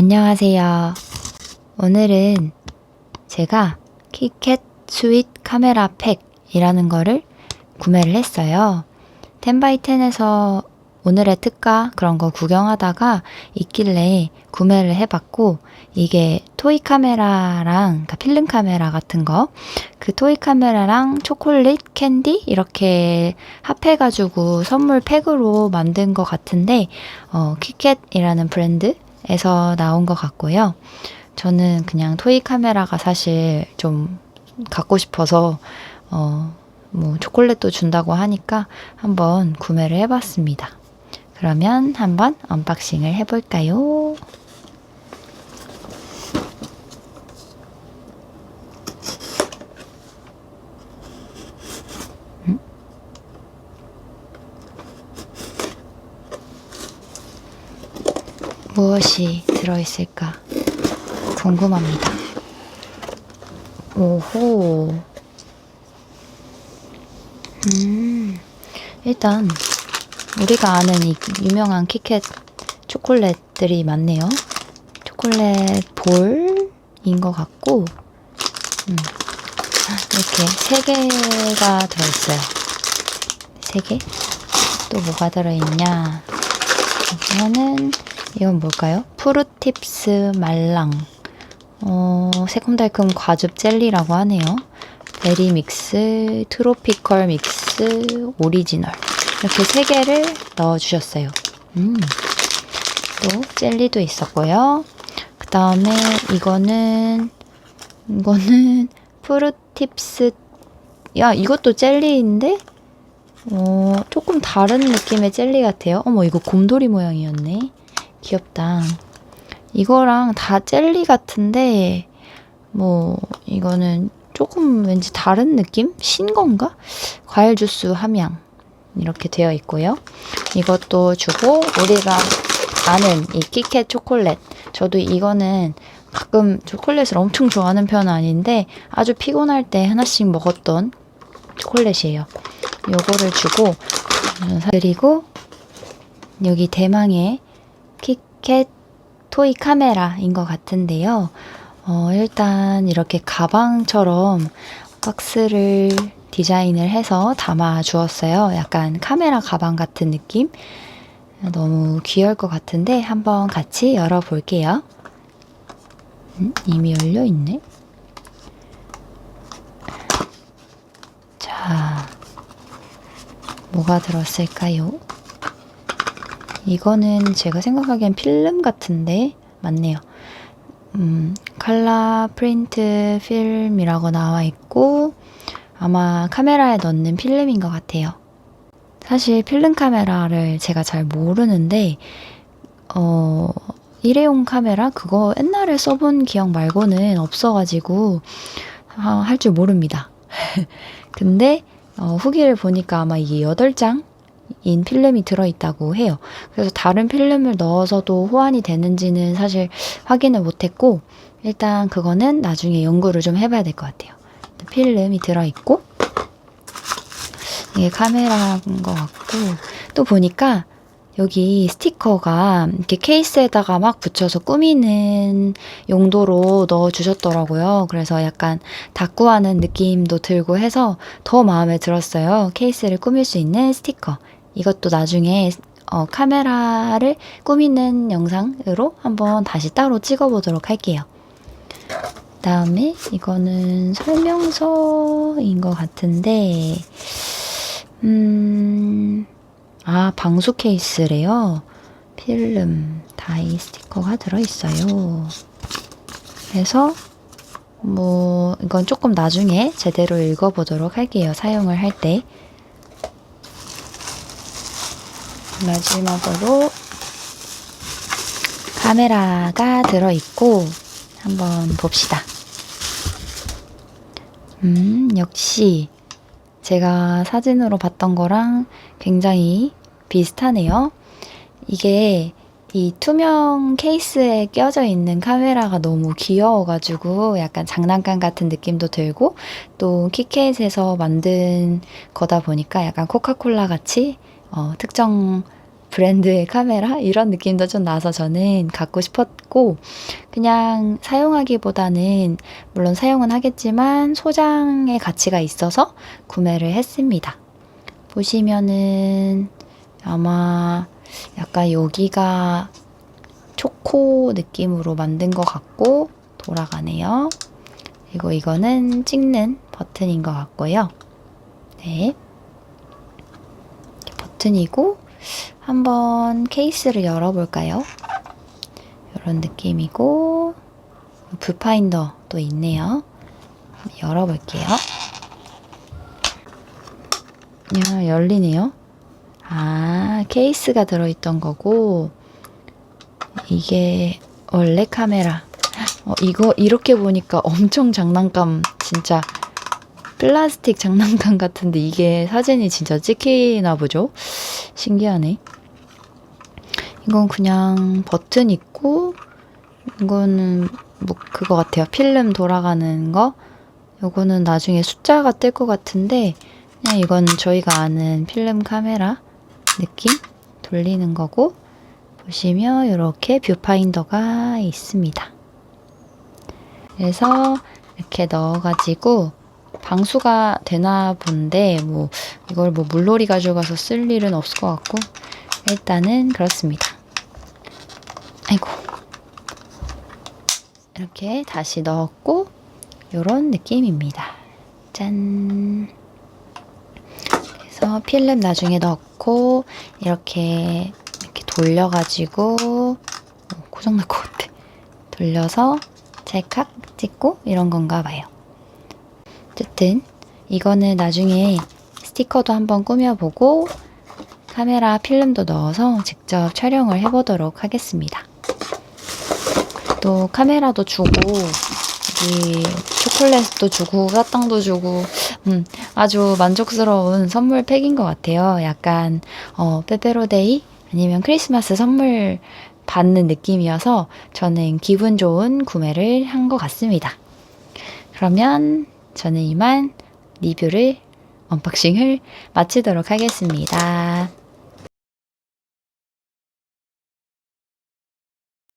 안녕하세요. 오늘은 제가 키캣 스윗 카메라 팩이라는 거를 구매를 했어요. 10x10에서 오늘의 특가 그런 거 구경하다가 있길래 구매를 해봤고 이게 토이 카메라랑 그러니까 필름 카메라 같은 거 그 토이 카메라랑 초콜릿 캔디 이렇게 합해가지고 선물 팩으로 만든 것 같은데 어, 키캣이라는 브랜드 에서 나온 것 같고요. 저는 그냥 토이 카메라가 사실 좀 갖고 싶어서 어, 뭐 초콜릿도 준다고 하니까 한번 구매를 해봤습니다. 그러면 한번 언박싱을 해볼까요? 무엇이 들어있을까 궁금합니다. 오호. 음, 일단 우리가 아는 이 유명한 키캣 초콜릿들이 많네요. 초콜릿 볼인 것 같고, 음, 이렇게 세 개가 들어있어요. 세 개? 또 뭐가 들어있냐? 이거는 이건 뭘까요? 푸르팁스 말랑. 어, 새콤달콤 과즙 젤리라고 하네요. 베리 믹스, 트로피컬 믹스, 오리지널. 이렇게 세 개를 넣어주셨어요. 음. 또 젤리도 있었고요. 그 다음에 이거는 이거는 프루팁스 야 이것도 젤리인데 어 조금 다른 느낌의 젤리 같아요. 어머 이거 곰돌이 모양이었네. 귀엽다. 이거랑 다 젤리 같은데 뭐 이거는 조금 왠지 다른 느낌? 신 건가? 과일 주스 함양 이렇게 되어 있고요. 이것도 주고 우리가 아는 이 키캣 초콜릿. 저도 이거는 가끔 초콜릿을 엄청 좋아하는 편은 아닌데 아주 피곤할 때 하나씩 먹었던 초콜릿이에요. 요거를 주고 그리고 여기 대망의 키 캣 토이 카메라인 것 같은데요. 어, 일단 이렇게 가방처럼 박스를 디자인을 해서 담아 주었어요. 약간 카메라 가방 같은 느낌? 너무 귀여울 것 같은데 한번 같이 열어볼게요. 음, 이미 열려 있네. 자, 뭐가 들었을까요? 이거는 제가 생각하기엔 필름 같은데 맞네요. 음, 칼라 프린트 필름이라고 나와 있고 아마 카메라에 넣는 필름인 것 같아요. 사실 필름 카메라를 제가 잘 모르는데 어 일회용 카메라 그거 옛날에 써본 기억 말고는 없어가지고 아, 할줄 모릅니다. 근데 어, 후기를 보니까 아마 이게 8장 인 필름이 들어있다고 해요. 그래서 다른 필름을 넣어서도 호환이 되는지는 사실 확인을 못했고 일단 그거는 나중에 연구를 좀 해봐야 될 것 같아요. 필름이 들어있고 이게 카메라인 것 같고 또 보니까 여기 스티커가 이렇게 케이스에다가 막 붙여서 꾸미는 용도로 넣어 주셨더라고요. 그래서 약간 다꾸하는 느낌도 들고 해서 더 마음에 들었어요. 케이스를 꾸밀 수 있는 스티커. 이것도 나중에 어, 카메라를 꾸미는 영상으로 한번 다시 따로 찍어보도록 할게요. 다음에 이거는 설명서인 것 같은데, 음, 아, 방수 케이스래요. 필름, 다이 스티커가 들어있어요. 그래서, 뭐, 이건 조금 나중에 제대로 읽어보도록 할게요. 사용을 할 때. 마지막으로 카메라가 들어있고 한번 봅시다. 음, 역시 제가 사진으로 봤던 거랑 굉장히 비슷하네요. 이게 이 투명 케이스에 껴져 있는 카메라가 너무 귀여워가지고 약간 장난감 같은 느낌도 들고 또 키캣에서 만든 거다 보니까 약간 코카콜라 같이 어, 특정 브랜드의 카메라 이런 느낌도 좀 나서 저는 갖고 싶었고 그냥 사용하기보다는 물론 사용은 하겠지만 소장의 가치가 있어서 구매를 했습니다. 보시면은 아마 약간 여기가 초코 느낌으로 만든 것 같고 돌아가네요. 그리고 이거는 찍는 버튼인 것 같고요. 네. 버튼이고 한번 케이스를 열어볼까요? 이런 느낌이고 뷰파인더도 있네요. 열어볼게요. 야, 열리네요. 아, 케이스가 들어있던 거고, 이게 원래 카메라. 어, 이거 이렇게 보니까 엄청 장난감, 진짜 플라스틱 장난감 같은데 이게 사진이 진짜 찍히나 보죠? 신기하네. 이건 그냥 버튼 있고, 이거는 뭐 그거 같아요. 필름 돌아가는 거. 요거는 나중에 숫자가 뜰 것 같은데, 그냥 이건 저희가 아는 필름 카메라 느낌 돌리는 거고 보시면 이렇게 뷰파인더가 있습니다. 그래서 이렇게 넣어가지고 방수가 되나 본데 뭐 이걸 뭐 물놀이 가져가서 쓸 일은 없을 것 같고 일단은 그렇습니다. 아이고 이렇게 다시 넣었고 이런 느낌입니다. 짠. 그래서 필름 나중에 넣고 이렇게 이렇게 돌려가지고 어, 고장날 것 같아. 돌려서 찰칵 찍고 이런 건가 봐요. 어쨌든 이거는 나중에 스티커도 한번 꾸며보고 카메라 필름도 넣어서 직접 촬영을 해보도록 하겠습니다. 또 카메라도 주고 여기 초콜릿도 주고 사탕도 주고 음, 아주 만족스러운 선물 팩인 것 같아요. 약간 어, 빼빼로데이 아니면 크리스마스 선물 받는 느낌이어서 저는 기분 좋은 구매를 한 것 같습니다. 그러면 저는 이만 리뷰를 언박싱을 마치도록 하겠습니다.